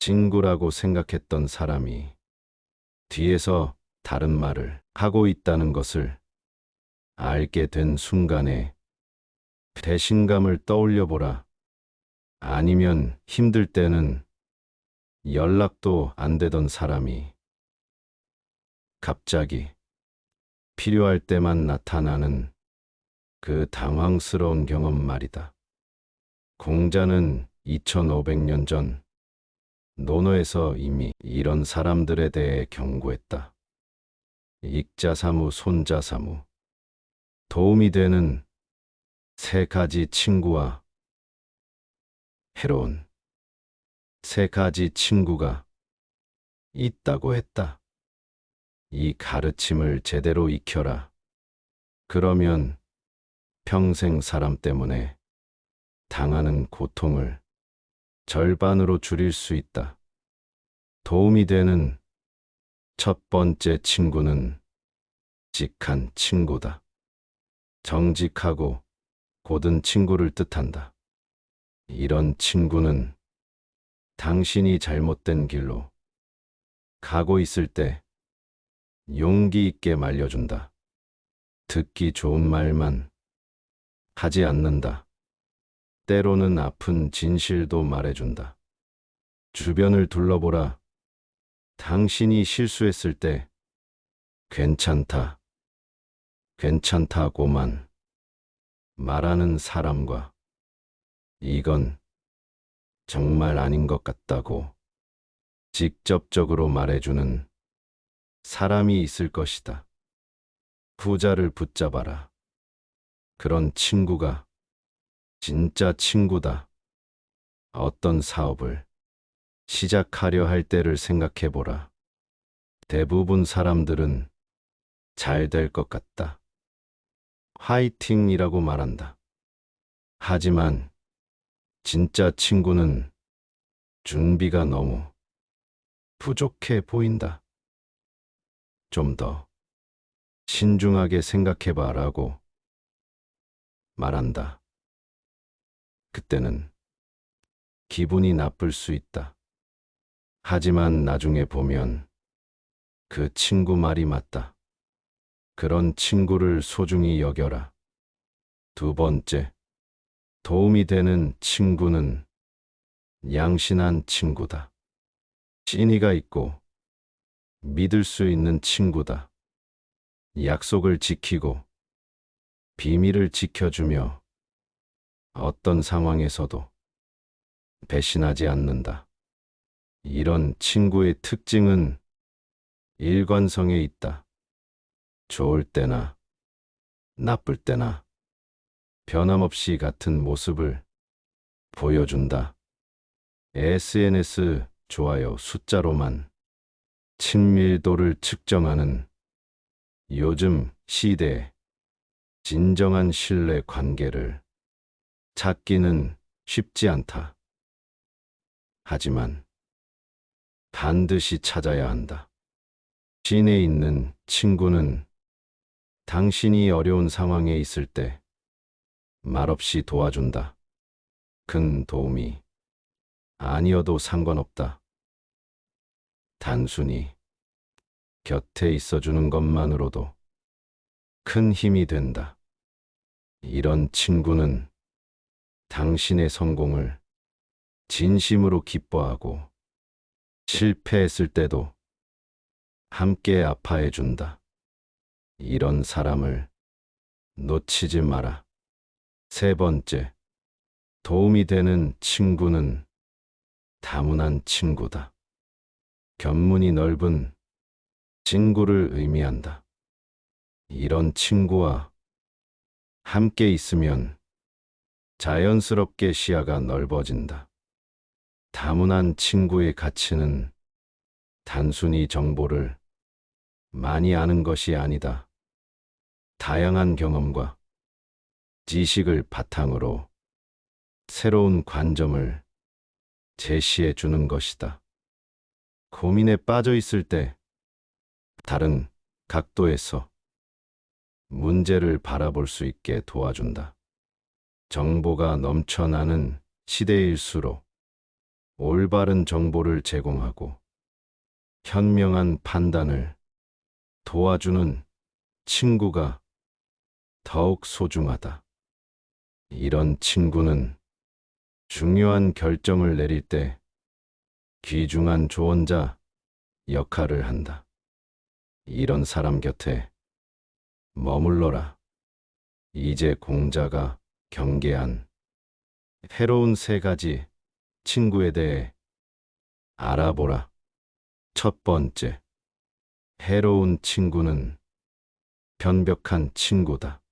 친구라고 생각했던 사람이 뒤에서 다른 말을 하고 있다는 것을 알게 된 순간에 배신감을 떠올려 보라. 아니면 힘들 때는 연락도 안 되던 사람이 갑자기 필요할 때만 나타나는 그 당황스러운 경험 말이다. 공자는 2500년 전 논어에서 이미 이런 사람들에 대해 경고했다. 익자사무, 손자사무. 도움이 되는 세 가지 친구와 해로운 세 가지 친구가 있다고 했다. 이 가르침을 제대로 익혀라. 그러면 평생 사람 때문에 당하는 고통을 절반으로 줄일 수 있다. 도움이 되는 첫 번째 친구는 직한 친구다. 정직하고 고든 친구를 뜻한다. 이런 친구는 당신이 잘못된 길로 가고 있을 때 용기 있게 말려준다. 듣기 좋은 말만 하지 않는다. 때로는 아픈 진실도 말해준다. 주변을 둘러보라. 당신이 실수했을 때 괜찮다. 괜찮다고만 말하는 사람과 이건 정말 아닌 것 같다고 직접적으로 말해주는 사람이 있을 것이다. 부자를 붙잡아라. 그런 친구가 진짜 친구다. 어떤 사업을 시작하려 할 때를 생각해 보라. 대부분 사람들은 잘 될 것 같다. 화이팅이라고 말한다. 하지만 진짜 친구는 준비가 너무 부족해 보인다. 좀 더 신중하게 생각해 봐라고 말한다. 그때는 기분이 나쁠 수 있다. 하지만 나중에 보면 그 친구 말이 맞다. 그런 친구를 소중히 여겨라. 두 번째, 도움이 되는 친구는 양신한 친구다. 신의가 있고 믿을 수 있는 친구다. 약속을 지키고 비밀을 지켜주며 어떤 상황에서도 배신하지 않는다. 이런 친구의 특징은 일관성에 있다. 좋을 때나 나쁠 때나 변함없이 같은 모습을 보여준다. SNS 좋아요 숫자로만 친밀도를 측정하는 요즘 시대에 진정한 신뢰 관계를 찾기는 쉽지 않다. 하지만 반드시 찾아야 한다. 시내 있는 친구는 당신이 어려운 상황에 있을 때 말없이 도와준다. 큰 도움이 아니어도 상관없다. 단순히 곁에 있어주는 것만으로도 큰 힘이 된다. 이런 친구는 당신의 성공을 진심으로 기뻐하고 실패했을 때도 함께 아파해 준다. 이런 사람을 놓치지 마라. 세 번째, 도움이 되는 친구는 다문한 친구다. 견문이 넓은 친구를 의미한다. 이런 친구와 함께 있으면 자연스럽게 시야가 넓어진다. 다문한 친구의 가치는 단순히 정보를 많이 아는 것이 아니다. 다양한 경험과 지식을 바탕으로 새로운 관점을 제시해 주는 것이다. 고민에 빠져 있을 때 다른 각도에서 문제를 바라볼 수 있게 도와준다. 정보가 넘쳐나는 시대일수록 올바른 정보를 제공하고 현명한 판단을 도와주는 친구가 더욱 소중하다. 이런 친구는 중요한 결정을 내릴 때 귀중한 조언자 역할을 한다. 이런 사람 곁에 머물러라. 이제 공자가 경계한 해로운 세 가지 친구에 대해 알아보라. 첫 번째, 해로운 친구는 변벽한 친구다.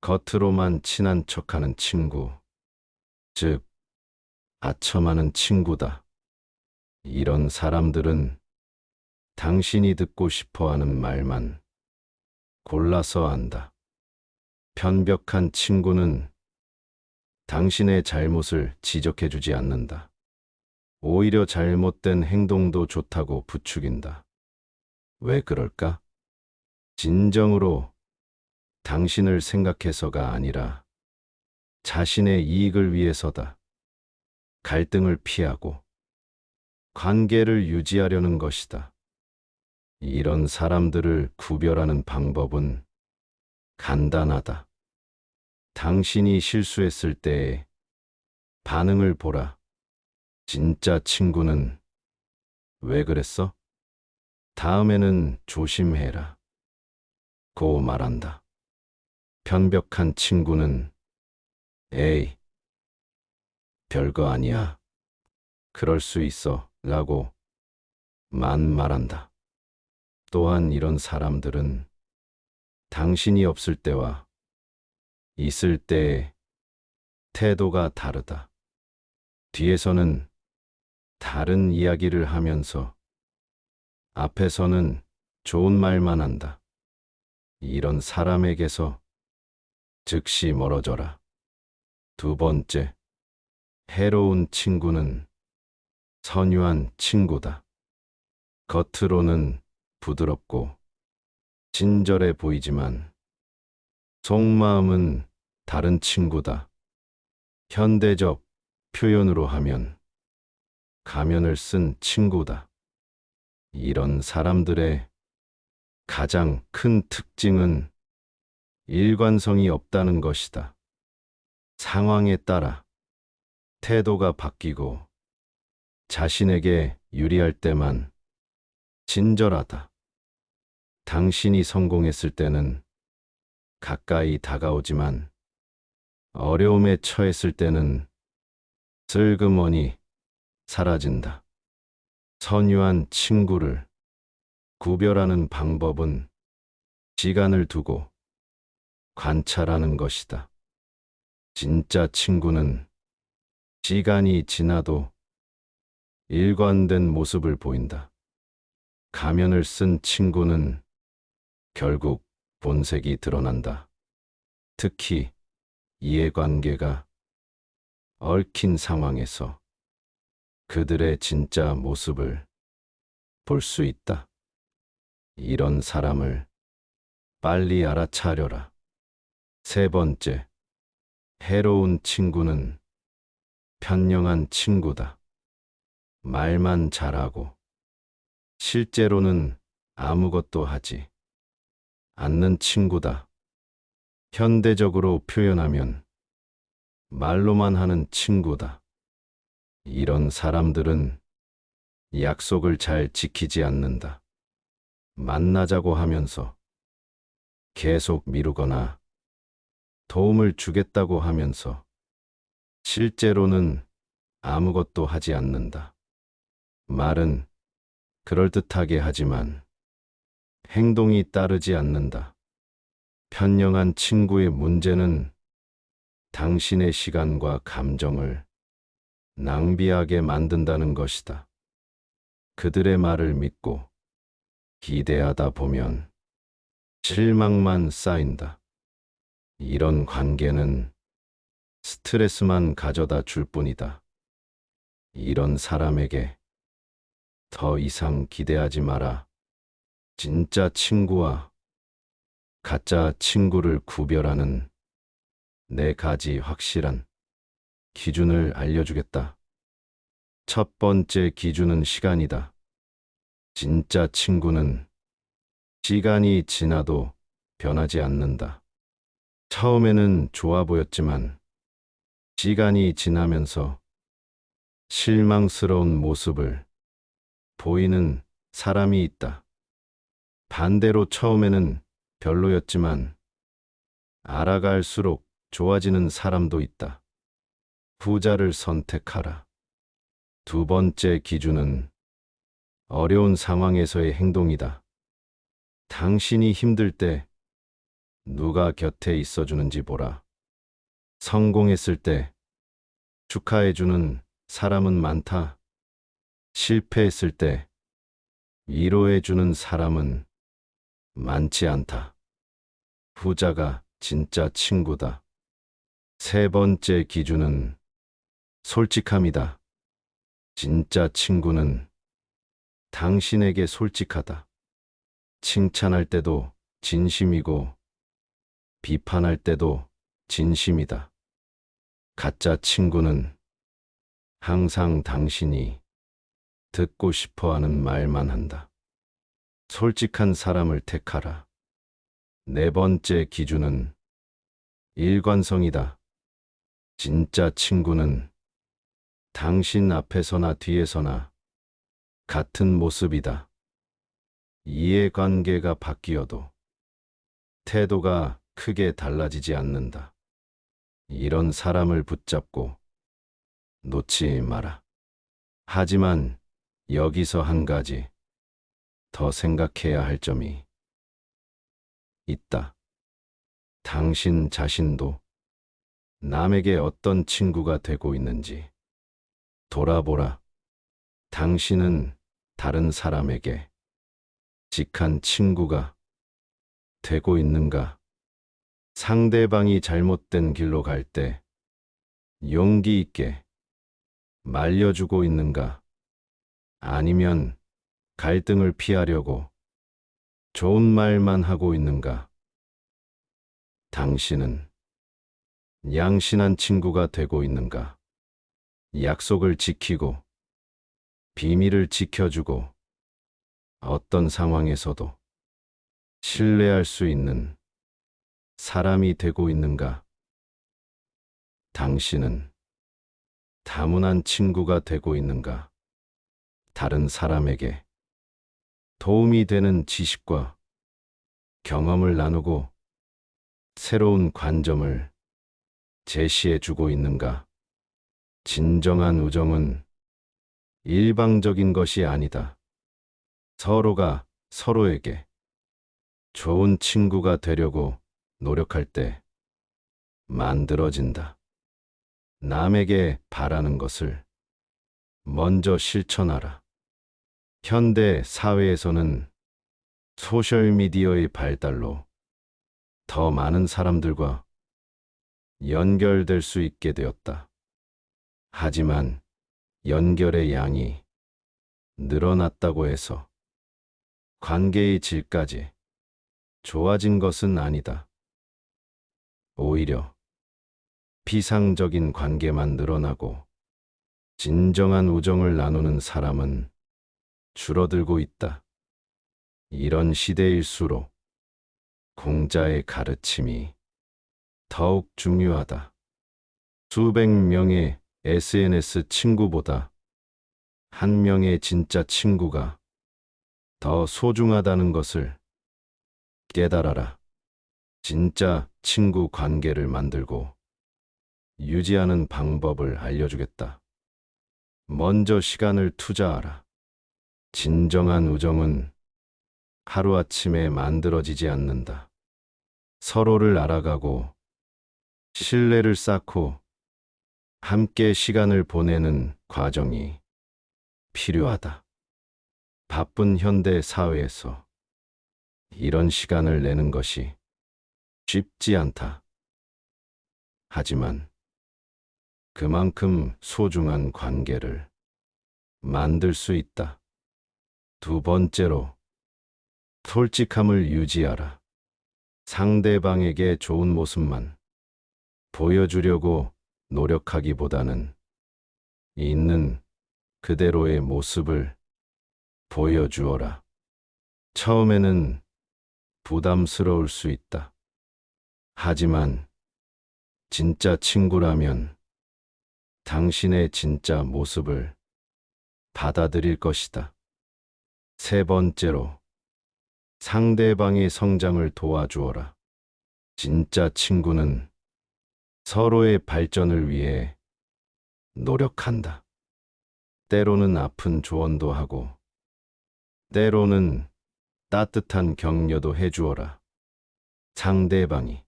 겉으로만 친한 척하는 친구, 즉, 아첨하는 친구다. 이런 사람들은 당신이 듣고 싶어 하는 말만 골라서 한다. 편벽한 친구는 당신의 잘못을 지적해 주지 않는다. 오히려 잘못된 행동도 좋다고 부추긴다. 왜 그럴까? 진정으로 당신을 생각해서가 아니라 자신의 이익을 위해서다. 갈등을 피하고 관계를 유지하려는 것이다. 이런 사람들을 구별하는 방법은 간단하다. 당신이 실수했을 때의 반응을 보라. 진짜 친구는 왜 그랬어? 다음에는 조심해라. 고 말한다. 편벽한 친구는 에이, 별거 아니야. 그럴 수 있어. 라고 만 말한다. 또한 이런 사람들은 당신이 없을 때와 있을 때의 태도가 다르다. 뒤에서는 다른 이야기를 하면서 앞에서는 좋은 말만 한다. 이런 사람에게서 즉시 멀어져라. 두 번째, 해로운 친구는 선유한 친구다. 겉으로는 부드럽고 친절해 보이지만 속마음은 다른 친구다. 현대적 표현으로 하면 가면을 쓴 친구다. 이런 사람들의 가장 큰 특징은 일관성이 없다는 것이다. 상황에 따라 태도가 바뀌고 자신에게 유리할 때만 친절하다. 당신이 성공했을 때는 가까이 다가오지만 어려움에 처했을 때는 슬그머니 사라진다. 선유한 친구를 구별하는 방법은 시간을 두고 관찰하는 것이다. 진짜 친구는 시간이 지나도 일관된 모습을 보인다. 가면을 쓴 친구는 결국 본색이 드러난다. 특히 이해관계가 얽힌 상황에서 그들의 진짜 모습을 볼 수 있다. 이런 사람을 빨리 알아차려라. 세 번째, 해로운 친구는 편령한 친구다. 말만 잘하고 실제로는 아무것도 하지 않는 친구다. 현대적으로 표현하면 말로만 하는 친구다. 이런 사람들은 약속을 잘 지키지 않는다. 만나자고 하면서 계속 미루거나 도움을 주겠다고 하면서 실제로는 아무것도 하지 않는다. 말은 그럴듯하게 하지만 행동이 따르지 않는다. 편령한 친구의 문제는 당신의 시간과 감정을 낭비하게 만든다는 것이다. 그들의 말을 믿고 기대하다 보면 실망만 쌓인다. 이런 관계는 스트레스만 가져다 줄 뿐이다. 이런 사람에게 더 이상 기대하지 마라. 진짜 친구와 가짜 친구를 구별하는 네 가지 확실한 기준을 알려주겠다. 첫 번째 기준은 시간이다. 진짜 친구는 시간이 지나도 변하지 않는다. 처음에는 좋아 보였지만 시간이 지나면서 실망스러운 모습을 보이는 사람이 있다. 반대로 처음에는 별로였지만 알아갈수록 좋아지는 사람도 있다. 후자를 선택하라. 두 번째 기준은 어려운 상황에서의 행동이다. 당신이 힘들 때 누가 곁에 있어주는지 보라. 성공했을 때 축하해주는 사람은 많다. 실패했을 때 위로해주는 사람은 많지 않다. 후자가 진짜 친구다. 세 번째 기준은 솔직함이다. 진짜 친구는 당신에게 솔직하다. 칭찬할 때도 진심이고 비판할 때도 진심이다. 가짜 친구는 항상 당신이 듣고 싶어 하는 말만 한다. 솔직한 사람을 택하라. 네 번째 기준은 일관성이다. 진짜 친구는 당신 앞에서나 뒤에서나 같은 모습이다. 이해관계가 바뀌어도 태도가 크게 달라지지 않는다. 이런 사람을 붙잡고 놓지 마라. 하지만 여기서 한 가지 더 생각해야 할 점이 있다. 당신 자신도 남에게 어떤 친구가 되고 있는지 돌아보라. 당신은 다른 사람에게 직한 친구가 되고 있는가? 상대방이 잘못된 길로 갈 때 용기 있게 말려주고 있는가? 아니면 갈등을 피하려고 좋은 말만 하고 있는가? 당신은 양신한 친구가 되고 있는가? 약속을 지키고 비밀을 지켜주고 어떤 상황에서도 신뢰할 수 있는 사람이 되고 있는가? 당신은 다문한 친구가 되고 있는가? 다른 사람에게 도움이 되는 지식과 경험을 나누고 새로운 관점을 제시해 주고 있는가? 진정한 우정은 일방적인 것이 아니다. 서로가 서로에게 좋은 친구가 되려고 노력할 때 만들어진다. 남에게 바라는 것을 먼저 실천하라. 현대 사회에서는 소셜미디어의 발달로 더 많은 사람들과 연결될 수 있게 되었다. 하지만 연결의 양이 늘어났다고 해서 관계의 질까지 좋아진 것은 아니다. 오히려 비상적인 관계만 늘어나고 진정한 우정을 나누는 사람은 줄어들고 있다. 이런 시대일수록 공자의 가르침이 더욱 중요하다. 수백 명의 SNS 친구보다 한 명의 진짜 친구가 더 소중하다는 것을 깨달아라. 진짜 친구 관계를 만들고 유지하는 방법을 알려주겠다. 먼저 시간을 투자하라. 진정한 우정은 하루아침에 만들어지지 않는다. 서로를 알아가고 신뢰를 쌓고 함께 시간을 보내는 과정이 필요하다. 바쁜 현대 사회에서 이런 시간을 내는 것이 쉽지 않다. 하지만 그만큼 소중한 관계를 만들 수 있다. 두 번째로, 솔직함을 유지하라. 상대방에게 좋은 모습만 보여주려고 노력하기보다는 있는 그대로의 모습을 보여주어라. 처음에는 부담스러울 수 있다. 하지만 진짜 친구라면 당신의 진짜 모습을 받아들일 것이다. 세 번째로 상대방의 성장을 도와주어라. 진짜 친구는 서로의 발전을 위해 노력한다. 때로는 아픈 조언도 하고, 때로는 따뜻한 격려도 해주어라. 상대방이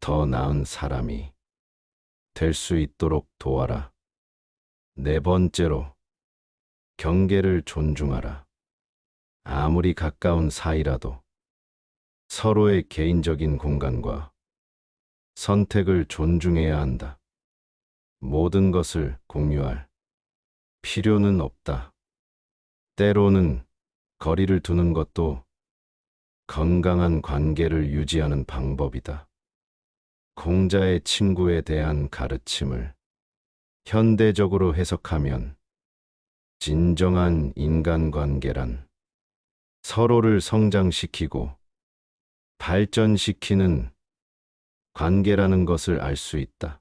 더 나은 사람이 될 수 있도록 도와라. 네 번째로, 경계를 존중하라. 아무리 가까운 사이라도 서로의 개인적인 공간과 선택을 존중해야 한다. 모든 것을 공유할 필요는 없다. 때로는 거리를 두는 것도 건강한 관계를 유지하는 방법이다. 공자의 친구에 대한 가르침을 현대적으로 해석하면 진정한 인간관계란 서로를 성장시키고 발전시키는 관계라는 것을 알 수 있다.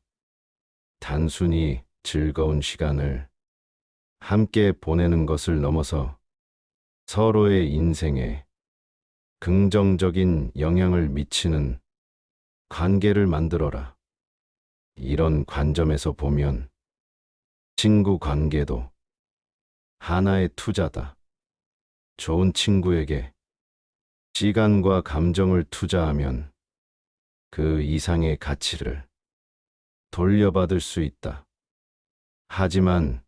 단순히 즐거운 시간을 함께 보내는 것을 넘어서 서로의 인생에 긍정적인 영향을 미치는 관계를 만들어라. 이런 관점에서 보면 친구 관계도 하나의 투자다. 좋은 친구에게 시간과 감정을 투자하면 그 이상의 가치를 돌려받을 수 있다. 하지만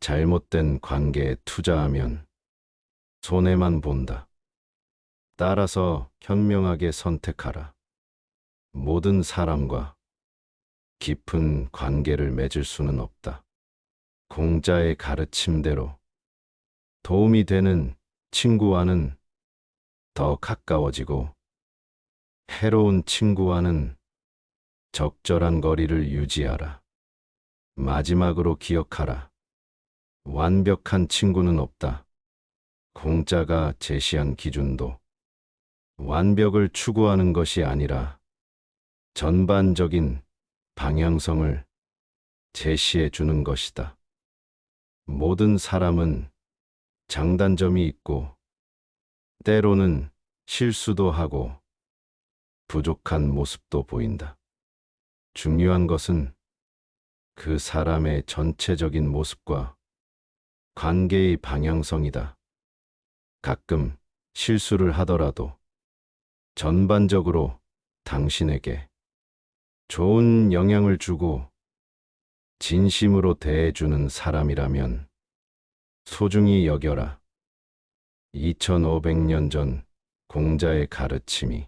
잘못된 관계에 투자하면 손해만 본다. 따라서 현명하게 선택하라. 모든 사람과 깊은 관계를 맺을 수는 없다. 공자의 가르침대로 도움이 되는 친구와는 더 가까워지고 해로운 친구와는 적절한 거리를 유지하라. 마지막으로 기억하라. 완벽한 친구는 없다. 공자가 제시한 기준도 완벽을 추구하는 것이 아니라 전반적인 방향성을 제시해 주는 것이다. 모든 사람은 장단점이 있고 때로는 실수도 하고 부족한 모습도 보인다. 중요한 것은 그 사람의 전체적인 모습과 관계의 방향성이다. 가끔 실수를 하더라도 전반적으로 당신에게 좋은 영향을 주고 진심으로 대해주는 사람이라면 소중히 여겨라. 2500년 전 공자의 가르침이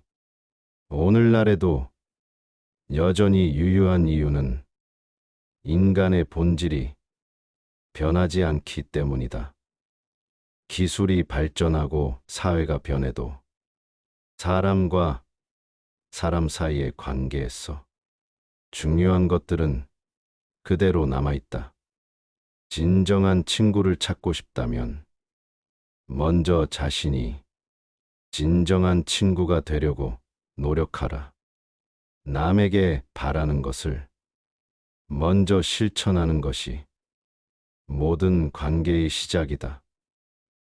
오늘날에도 여전히 유효한 이유는 인간의 본질이 변하지 않기 때문이다. 기술이 발전하고 사회가 변해도 사람과 사람 사이의 관계에서 중요한 것들은 그대로 남아있다. 진정한 친구를 찾고 싶다면 먼저 자신이 진정한 친구가 되려고 노력하라. 남에게 바라는 것을 먼저 실천하는 것이 모든 관계의 시작이다.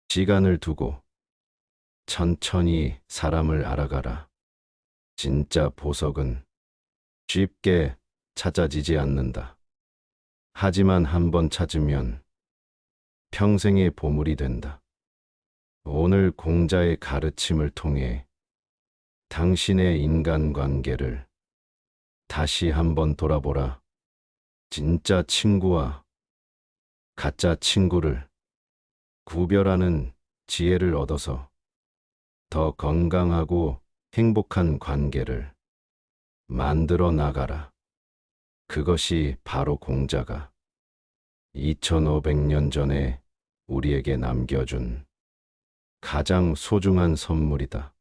시간을 두고 천천히 사람을 알아가라. 진짜 보석은 쉽게 찾아지지 않는다. 하지만 한번 찾으면 평생의 보물이 된다. 오늘 공자의 가르침을 통해 당신의 인간관계를 다시 한번 돌아보라. 진짜 친구와 가짜 친구를 구별하는 지혜를 얻어서 더 건강하고 행복한 관계를 만들어 나가라. 그것이 바로 공자가 2500년 전에 우리에게 남겨준 가장 소중한 선물이다.